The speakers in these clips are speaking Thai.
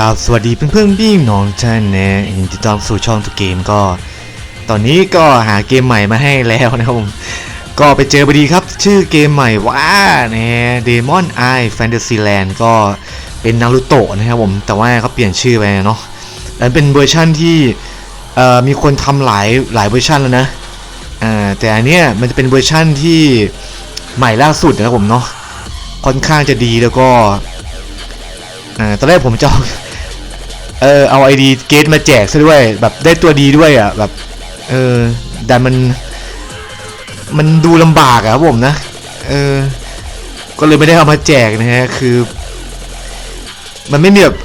ครับ สวัสดีเพื่อนๆพี่น้องท่านนะยินดีต้อนรับสู่ช่องทุกเกมก็ ตอนนี้ก็หาเกมใหม่มาให้แล้วนะครับผมก็ไปเจอพอดีครับ ชื่อเกมใหม่ว่านะเดมอนไอแฟนตาซีแลนด์ก็เป็นนารูโตะนะครับผม แต่ว่าเขาเปลี่ยนชื่อไปเนาะแล้วเป็นเวอร์ชั่นที่มีคนทำหลายหลายเวอร์ชันแล้วนะแต่อันเนี้ยมันจะเป็นเวอร์ชั่นที่ใหม่ล่าสุดนะครับผมเนาะค่อนข้างจะดีแล้วก็อ่าตอนแรกผมจะ เออเอาไอดีเกตมาแจกซะด้วย แบบได้ตัวดีด้วยอะแบบเออดันมัน มันดูลำบากอะครับผมนะเออก็เลยไม่ได้เอามาแจกนะฮะคือ มันไม่มีแบบ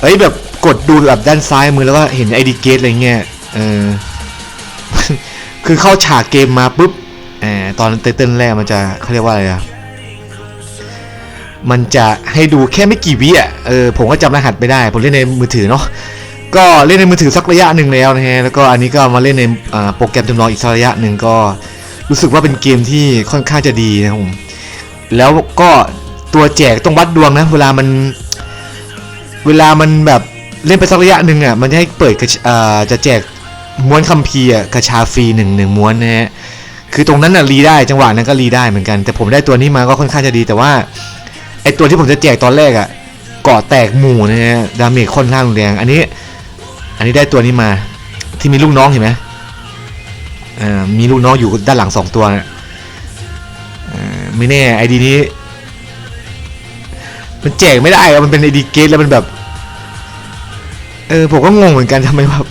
เอ้ยแบบกดดูแบบด้านซ้ายมือแล้วก็เห็นไอดีเกตอะไรเงี้ยเออคือเข้าฉากเกมมาปุ๊บเออตอนเต้นแรกมันจะเขาเรียกว่าอะไรอะ มันจะให้ดูแค่ไม่กี่วิอะเออผมก็จำรหัสไม่ได้ ผมเล่นในมือถือเนาะก็เล่นในมือถือสักระยะหนึ่งแล้วนะฮะแล้วก็อันนี้ก็มาเล่นในโปรแกรมจำลองอีกสักระยะหนึ่งก็รู้สึกว่าเป็นเกมที่ค่อนข้างจะดีนะครับผมแล้วก็ตัวแจกต้องวัดดวงนะ เวลามันเวลามันแบบเล่นไปสักระยะหนึ่งอะมันจะให้เปิดะจะแจกม้วนคัมภีร์อะกระชาฟรีหนึ่งหนึ่งม้วนนะฮะคือตรงนั้นน่ะรีได้จังหวะนั้นก็รีได้เหมือนกัน แต่ผมได้ตัวนี้มาก็ค่อนข้างจะดีแต่ว่า ตัวที่ผมจะแจกตอนแรกอะ่ะเกาะแตกหมู่นะฮะดาเมจค่อนข้างแรงอันนี้ อันนี้ได้ตัวนี้มาที่มีลูกน้องเห็นไหมอ่ามีลูกน้องอยู่ด้านหลังสองตัวนะอ่าไม่แน่ไอดีนี้ มันแจกไม่ได้มันเป็นไอดีเกตแล้วมันแบบ เออผมก็งงเหมือนกันทำไมแบบ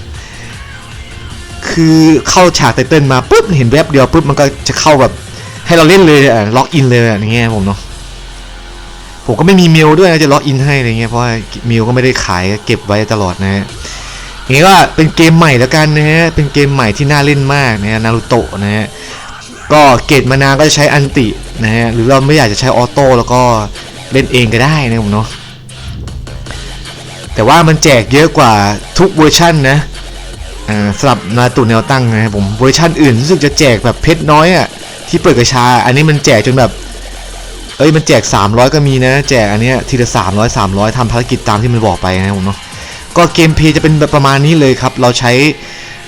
คือเข้าฉากไตเติ้ลมาปุ๊บเห็นแวบเดียวปุ๊บมันก็จะเข้าแบบให้เราเล่นเลยล็อกอินเลยอะอย่างเงี้ยผมเนาะ ผมก็ไม่มีเมลด้วยนะจะล็อกอินให้อะไรเงี้ยเพราะเมลก็ไม่ได้ขายเก็บไว้ตลอดนะฮะอย่างนี้ก็เป็นเกมใหม่แล้วกันนะฮะเป็นเกมใหม่ที่น่าเล่นมากนะฮะนารูโตะนะฮะก็เกตมานาก็จะใช้อันตินะฮะหรือเราไม่อยากจะใช้ออโต้แล้วก็เล่นเองก็ได้นะผมเนาะแต่ว่ามันแจกเยอะกว่าทุกเวอร์ชันนะอ่าสำหรับนาตูแนวตั้งนะครับผมเวอร์ชันอื่นรู้สึกจะแจกแบบเพชรน้อยอะ่ะที่เปิดกระชา อันนี้มันแจกจนแบบ เอ้ยมันแจก 300 ก็มีนะ แจกอันเนี้ยทีละ 300 300ทำภารกิจตามที่มันบอกไปนะผมเนาะก็เกมเพย์จะเป็นแบบประมาณนี้เลยครับ เราใช้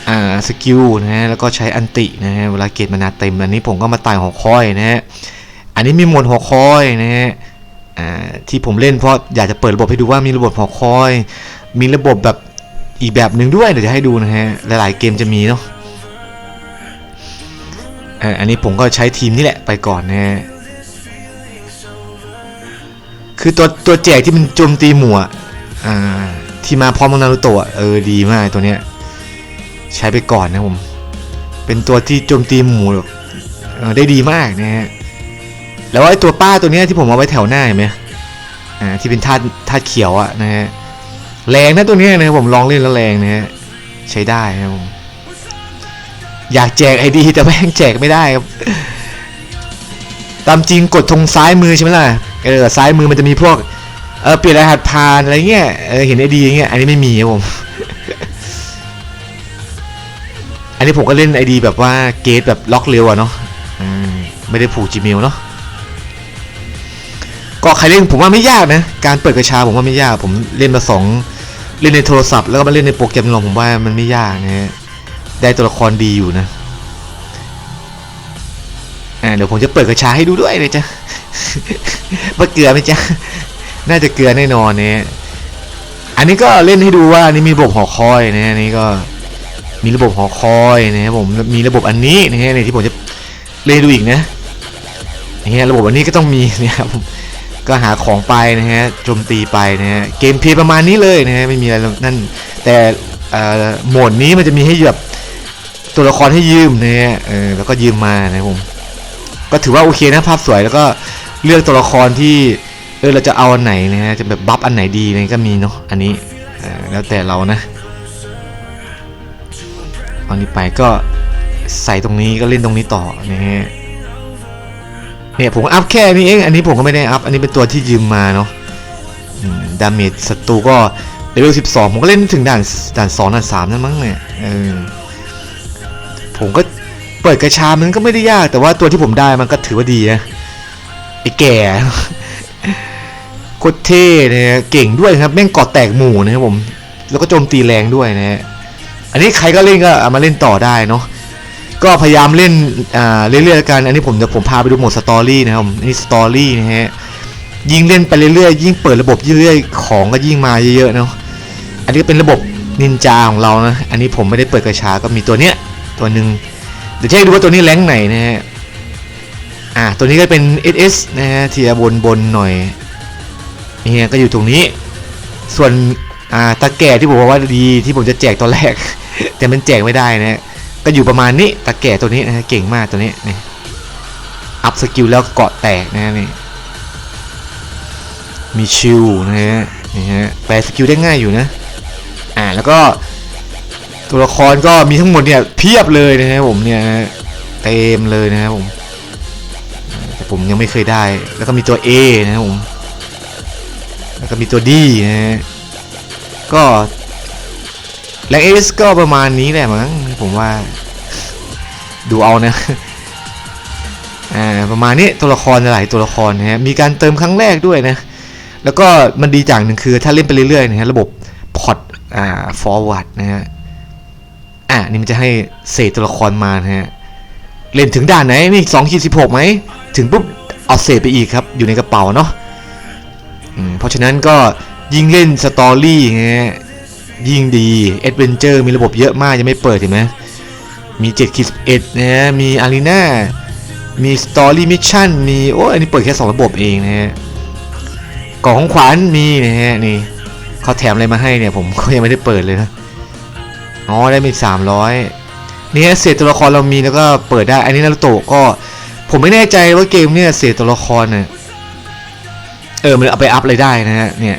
อ่าสกิลนะฮะแล้วก็ใช้อันตินะฮะเวลาเกตมานาเต็มอันนี้ผมก็มาตายหอคอยนะฮะอันนี้มีหมวดหอคอยนะฮะอ่าที่ผมเล่นเพราะอยากจะเปิดระบบให้ดูว่ามีระบบหอคอย มีระบบแบบอีกแบบหนึ่งด้วยเดี๋ยวจะให้ดูนะฮะหลายๆเกมจะมีเนาะอันนี้ผมก็ใช้ทีมนี่แหละไปก่อนนะฮะ คือตัวตัวแจกที่มันโจมตีหมู่อ่า ที่มาพร้อมนารูโตะเออดีมากตัวเนี้ย ใช้ไปก่อนนะผม เป็นตัวที่โจมตีหมู่ได้ดีมากนะฮะแล้วไอ้ตัวป้าตัวเนี้ยที่ผมเอาไว้แถวหน้าเห็นไหมอ่าที่เป็นธาตุธาตุเขียวอะนะฮะแรงนะตัวเนี้ยนะผมลองเล่นแล้วแรงนะฮะใช้ได้นะครับผมอยากแจกไอดีแต่แม่งแจกไม่ได้ครับ ตามจริงกดตรงซ้ายมือใช่ไหมล่ะ เออซ้ายมือมันจะมีพวกเออเปลี่ยนรหัสผ่านอะไรเงี้ยเออเห็นไอดียเงี้ยอันนี้ไม่มีครับผมอันนี้ผมก็เล่นไอดีแบบว่าเกตแบบล็อกเร็วอะเนาะมไม่ได้ผูก Gmail เนาะก็ใครเล่นผมว่าไม่ยากนะ การเปิดกระชาผมว่าไม่ยาก ผมเล่นมาสองเล่นในโทรศัพท์แล้วก็มาเล่นในโปรแกรมลองผมว่ามันไม่ยากนะฮะได้ตัวละครดีอยู่นะ เดี๋ยวผมจะเปิดกระชาให้ดูด้วยเลยจ้ะว่าเกลือไหมจ๊ะน่าจะเกลือแน่นอนเนี่ยอันนี้ก็เล่นให้ดูว่าอันนี้มีระบบหอคอยนะอันนี้ก็มีระบบหอคอยนะครับผมมีระบบอันนี้นะฮะในที่ผมจะเล่นดูอีกนะนี่ฮะระบบอันนี้ก็ต้องมีนี่ยครับผมก็หาของไปนะฮะโจมตีไปนะฮะเกมเพลย์ประมาณนี้เลยนะฮะไม่มีอะไรนั่นแต่โหมดนี้มันจะมีให้แบบตัวละครให้ยืมนะฮะแล้วก็ยืมมานะผม ก็ถือว่าโอเคนะภาพสวยแล้วก็เลือกตัวละครที่เออเราจะเอาอันไหนนะ จะแบบบัฟอันไหนดีอะไรก็มีเนาะอันนี้แล้วแต่เรานะเอานี้ไปก็ใส่ตรงนี้ก็เล่นตรงนี้ต่อนะฮะเนี่ยผมอัพแค่นี้เองอันนี้ผมก็ไม่ได้อัพอันนี้เป็นตัวที่ยืมมาเนาะดาเมจศัตรูก็เลเวล12 ผมก็เล่นถึงด่านด่าน2ด่าน3นั่นมั้งเนี่ยเออผมก็ เปิดกระชามันก็ไม่ได้ยาก แต่ว่าตัวที่ผมได้มันก็ถือว่าดีนะไอ้แก่โคตรเท่นะฮะเก่งด้วยครับแม่งกาะแตกหมู่นะครับผม แล้วก็โจมตีแรงด้วยนะฮะอันนี้ใครก็เล่นก็เอามาเล่นต่อได้เนาะก็พยายามเล่นอ่าเรื่อยๆกัน อันนี้ผมจะผมพาไปดูโหมดสตอรี่นะครับนี่สตอรี่นะฮะยิ่งเล่นไปเรื่อยๆยิ่งเปิดระบบเรื่อยๆของก็ยิ่งมาเยอะๆเนาะอันนี้เป็นระบบนินจาของเรานะอันนี้ผมไม่ได้เปิดกระชาก็มีตัวเนี้ยตัวหนึ่ง เดี๋ยวจะให้ดูว่าตัวนี้แรงไหนนะฮะ อ่า ตัวนี้ก็เป็น SS นะฮะเทียบนบนหน่อยนี่ก็อยู่ตรงนี้ ส่วนอ่าตะแก่ที่ผมบอกว่าดีที่ผมจะแจกตอนแรก แต่มันแจกไม่ได้นะก็อยู่ประมาณนี้ตะแก่ตัวนี้นะฮะเก่งมากตัวนี้นี่อัพสกิลแล้วเกาะแตกนะฮะนี่มีชิวนะฮะนี่ฮะแปลสกิลได้ง่ายอยู่นะ อ่าแล้วก็ ตัวละครก็มีทั้งหมดเนี่ยเพียบเลยนะฮะผมเนี่ยเต็มเลยนะครับผมแต่ผมยังไม่เคยได้ แล้วก็มีตัว A นะครับผมแล้วก็มีตัวดีนะฮะก็แรงเอสก็ประมาณนี้แหละมั้งผมว่าดูเอานะอ่าประมาณนี้ตัวละครหลายตัวละครนะฮะมีการเติมครั้งแรกด้วยนะ แล้วก็มันดีอย่างหนึ่งคือถ้าเล่นไปเรื่อยๆนะฮะระบบพอร์ตอ่า forward นะฮะ อ่านี่มันจะให้เศษตัวละครมานะฮะเล่นถึงด่านไหนมีสองขีดสิบหกไหมถึงปุ๊บเอาเศษไปอีกครับ อยู่ในกระเป๋าเนาะเพราะฉะนั้นก็ยิ่งเล่นสตอรี่ไงยิ่งดีเอ็ดเวนเจอร์มีระบบเยอะมากยังไม่เปิดเห็นไหมมี7คิดเอ็ดนะฮะมีอารีนามีสตอรี่มิชชั่นมีโอ้อันนี้เปิดแค่ 2 ระบบเองนะฮะกล่องของขวัญมีนะฮะนี่เขาแถมอะไรมาให้เนี่ยผมก็ยังไม่ได้เปิดเลยนะ อ๋อได้มี300นี่ฮะเศษตัวละครเรามีแล้วก็เปิดได้ อันนี้นารูโตะก็ ผมไม่แน่ใจว่าเกมเนี่ยเศษตัวละครเนี่ยเออมันเอาไปอัพเลยได้นะฮะเนี่ย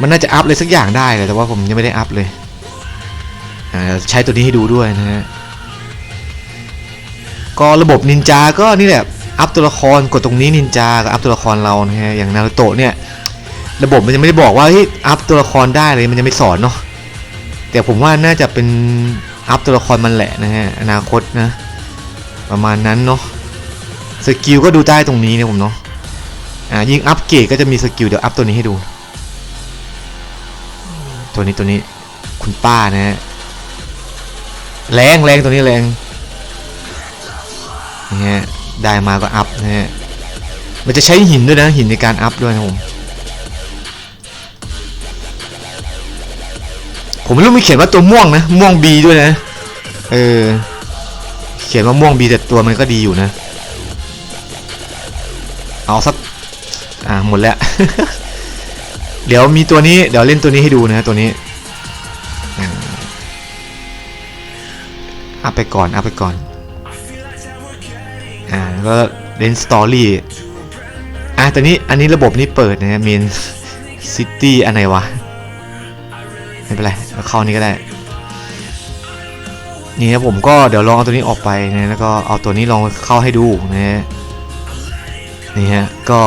มันน่าจะอัพเลยสักอย่างได้เลยแต่ว่าผมยังไม่ได้อัพเลยอ่าใช้ตัวนี้ให้ดูด้วยนะฮะก็ระบบนินจาก็นี่แหละอัพตัวละครกดตรงนี้นินจาก็อัพตัวละครเรานะฮะอย่างนารูโตะเนี่ยระบบมันจะไม่ได้บอกว่าเฮ้ยอัพตัวละครได้เลยมันจะไม่สอนเนาะ แต่ผมว่าน่าจะเป็นอัพตัวละครมันแหละนะฮะอนาคตนะ ประมาณนั้นเนาะสกิลก็ดูได้ตรงนี้นะผมเนาะอ่ายิ่งอัพเกรดก็จะมีสกิลเดี๋ยวอัพตัวนี้ให้ดู ตัวนี้ตัวนี้คุณป้านะฮะแรงแรงตัวนี้แรงนี่ฮะได้มาก็อัพนะฮะมันจะใช้หินด้วยนะหินในการอัพด้วยนะผม ผมไม่รู้มีเขียนว่าตัวม่วงนะม่วงบีด้วยนะ เออ เขียนว่าม่วงบีแต่ตัวมันก็ดีอยู่นะ เอาสัก อ่าหมดแล้ว เดี๋ยวมีตัวนี้ เดี๋ยวเล่นตัวนี้ให้ดูนะตัวนี้อัพไปก่อนอัพไปก่อน อ่าแล้วก็เล่นสตอรี่ อ่าตัวนี้อันนี้ระบบนี้เปิดนะเมนซิตี้อันไหนวะ ไม่เป็นไรเราเข้านี้ก็ได้ นี่นะผมก็เดี๋ยวลองเอาตัวนี้ออกไปนะแล้วก็เอาตัวนี้ลองเข้าให้ดูนะนี่ฮะก็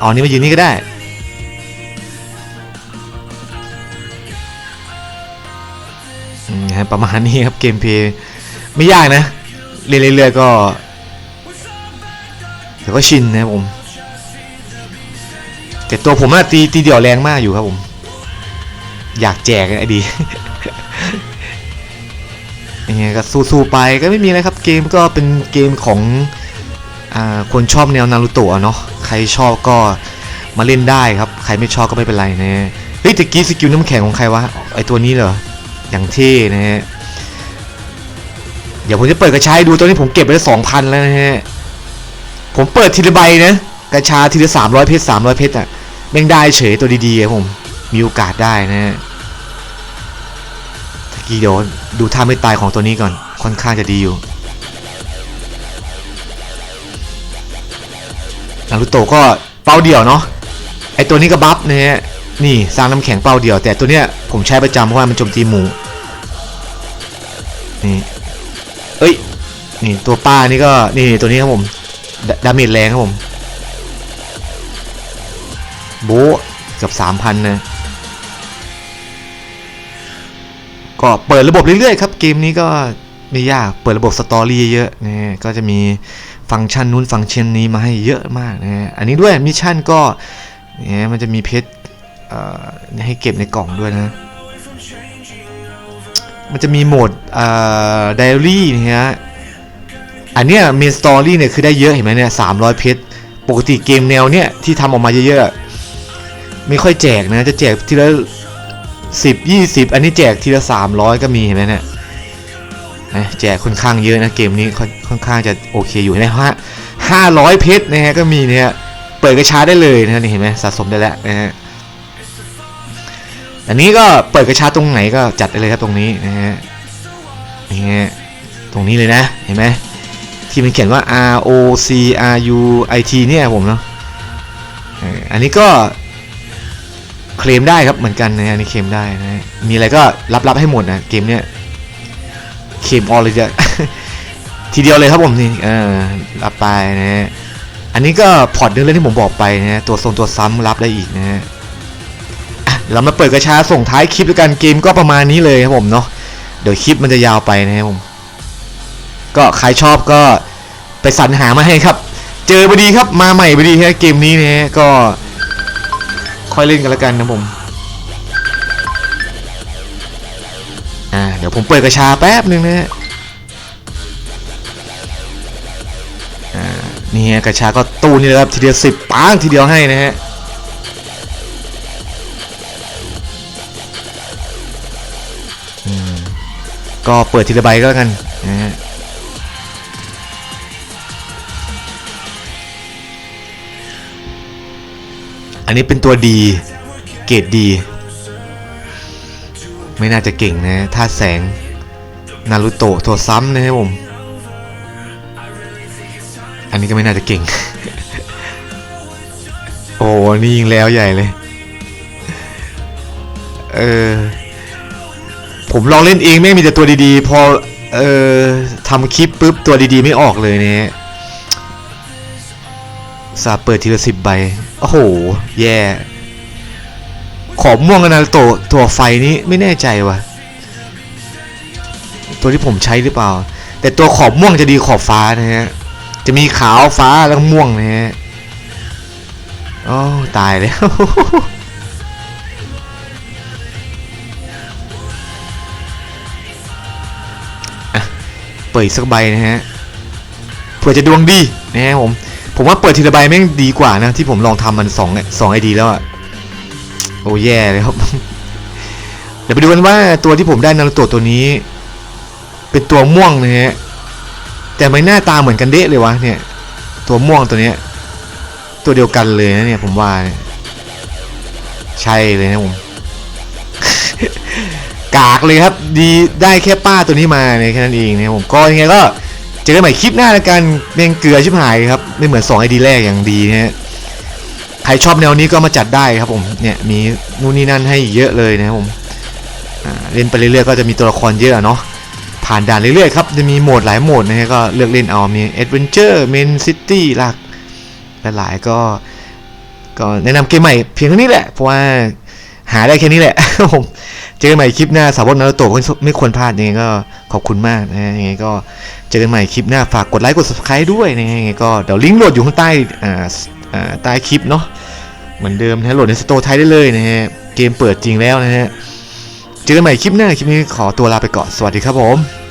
เอานี้มายืนนี่ก็ได้อืมฮะประมาณนี้ครับเกมเพลย์ไม่ยากนะ เรื่อยๆก็เดี๋ยวก็ชินนะผม แต่ตัวผมอะตีตีเดี่ยวแรงมากอยู่ครับผม อยากแจกไอ้ดียังไงก็สู้ๆไปก็ไม่มีอะไรครับเกมก็เป็นเกมของอคนชอบแนวนารูโตะเนาะใครชอบก็มาเล่นได้ครับ ใครไม่ชอบก็ไม่เป็นไรนะเฮ้ยตะกี้สกิลน้ำแข็งของใครวะไอตัวนี้เหรออย่างเท่นะฮะเดี๋ยวผมจะเปิดกระชายดูตอนนี้ผมเก็บไปได้สองพันแล้วนะฮะผมเปิดทีละใบนะกระชาทีละสามร้อยเพชรสามร้อยเพชรอะแม่งได้เฉยตัวดีๆครับผม มีโอกาสได้นะฮะตะกี้เดี๋ยวดูท่าไม่ตายของตัวนี้ก่อน ค่อนข้างจะดีอยู่นารูโตก็เป้าเดี่ยวเนาะไอตัวนี้ก็บัฟนะฮะนี่สร้างน้ำแข็งเป้าเดี่ยว แต่ตัวเนี้ยผมใช้ประจำเพราะว่ามันโจมตีหมูนี่เอ้ยนี่ตัวป้านี่ก็นี่ตัวนี้ครับผมดดาเมจแรงครับผมโบะเกับสามพันนะ ก็เปิดระบบเรื่อยๆครับ เกมนี้ก็ไม่ยากเปิดระบบสตอรี่เยอะนะก็จะมีฟังก์ชันนู้นฟังก์ชันนี้มาให้เยอะมากนะอันนี้ด้วยมิชชั่นก็เนี่ยมันจะมีเพชรให้เก็บในกล่องด้วยนะ มันจะมีโหมดไดอารี่นะฮะอันเนี้ยเมนสตอรี่เนี่ยคือได้เยอะเห็นไหมเนี่ยสามร้อยเพชรปกติเกมแนวเนี่ยที่ทำออกมาเยอะๆไม่ค่อยแจกนะจะแจกทีละ สิบยี่สิบอันนี้แจกทีละสามร้อยก็มีเห็นไหมเนี่ยแจกค่อนข้างเยอะนะเกมนี้ค่อนข้างจะโอเคอยู่นะฮะห้าร้อยเพชรนะฮะก็มีเนี่ยเปิดกระชาได้เลยนะนี่เห็นไหมสะสมได้แล้วนะฮะอันนี้ก็เปิดกระชาตรงไหนก็จัดได้เลยครับตรงนี้นะฮะนี่ฮะตรงนี้เลยนะเห็นไหมที่มันเขียนว่า R O C R U I T เนี่ยผมเนาะอันนี้ก็ เคลมได้ครับเหมือนกันนะอันนี้เคลมได้นะมีอะไรก็รับรับให้หมดนะเกมเนี้ยเคลมออลเลยจะทีเดียวเลยครับผมนี่เออรับไปนะฮะอันนี้ก็พอร์ตเนื้อเรื่องที่ผมบอกไปนะฮะตัวทรงตัวซ้ำรับได้อีกนะฮะเดี๋ยวเรามาเปิดกระชาส่งท้ายคลิปด้วยกันเกมก็ประมาณนี้เลยครับผมเนาะเดี๋ยวคลิปมันจะยาวไปนะครับผมก็ใครชอบก็ไปสรรหามาให้ครับ เจอพอดีครับมาใหม่พอดีฮะเกมนี้นะฮะก็ ค่อยเล่นกันล้วกันนะผมอ่าเดี๋ยวผมเปิดกระชาแป๊บหนึ่งนะฮะอ่านี่ฮะกระชาก็ตู้นี่เลยครับทีเดียวสิบปังทีเดียวให้นะฮะก็เปิดทีละใบก็แล้วกันนะฮะ อันนี้เป็นตัวดีเกรดดี ไม่น่าจะเก่งนะถ้าแสง นารูโตะตัวซ้ำนะครับผม อันนี้ก็ไม่น่าจะเก่ง โอ้นี่ยิงแล้วใหญ่เลย เออ ผมลองเล่นเองไม่มีแต่ตัวดีๆ พอ เอ่อทำคลิปปุ๊บตัวดีๆ ไม่ออกเลยเนี่ยสาเปิดทีละสิบใบ โอ้โห แย่ ขอบม่วงกับนารูโตะตัวไฟนี้ไม่แน่ใจว่ะ ตัวที่ผมใช้หรือเปล่า แต่ตัวขอบม่วงจะดีขอบฟ้านะฮะ จะมีขาวฟ้าแล้วม่วงนะฮะโอ้ตายแล้วเปิดสักใบนะฮะเผื่อจะดวงดีนะฮะผม ผมว่าเปิดทีละใบแม่งดีกว่านะ ที่ผมลองทำมันสองเนี่ยสองไอดีแล้วอะโอ้แย่เลยครับ เดี๋ยวไปดูกันว่าตัวที่ผมได้นารูโตะตัวนี้ เป็นตัวม่วงนะฮะแต่ไม่หน้าตาเหมือนกันเดะเลยวะเนี่ย ตัวม่วงตัวเนี้ย ตัวเดียวกันเลยนะเนี่ยผมว่าใช่เลยนะผมกากเลยครับ ดีได้แค่ป้าตัวนี้มาเนี่ยแค่นั้นเองนะผมก็ยังไงก็ เจอกันใหม่คลิปหน้าแล้วกันเมงเกลือชิบหายครับ ไม่เหมือน2ไอดีแรกอย่างดีนะฮะใครชอบแนวนี้ก็มาจัดได้ครับผมเนี่ยมีนู่นนี่นั่นให้เยอะเลยนะครับผมเล่นไปเรื่อยๆก็จะมีตัวละครเยอะเนาะผ่านด่านเรื่อยๆครับจะมีโหมดหลายโหมดนะฮะก็เลือกเล่นเอามี Adventure Main City หลักหลายๆก็ก็แนะนำเกมใหม่เพียงเท่านี้แหละเพราะว่าาได้แค่นี้แหละผมเจอกันใหม่คลิปหน้าสาวกนารูโตะไม่ไม่ควรพลาดยังไงก็ขอบคุณมากนะยังไงก็เจอกันใหม่คลิปหน้าฝากกดไลค์กด subscribe ด้วยนะยังไงก็เดี๋ยวลิงก์โหลดอยู่ข้างใต้อ่าอ่าใต้คลิปเนาะเหมือนเดิมนะโหลดในสโตร์ไทยได้เลยนะฮะเกมเปิดจริงแล้วนะฮะเจอกันใหม่คลิปหน้าคลิปนี้ขอตัวลาไปก่อนสวัสดีครับผม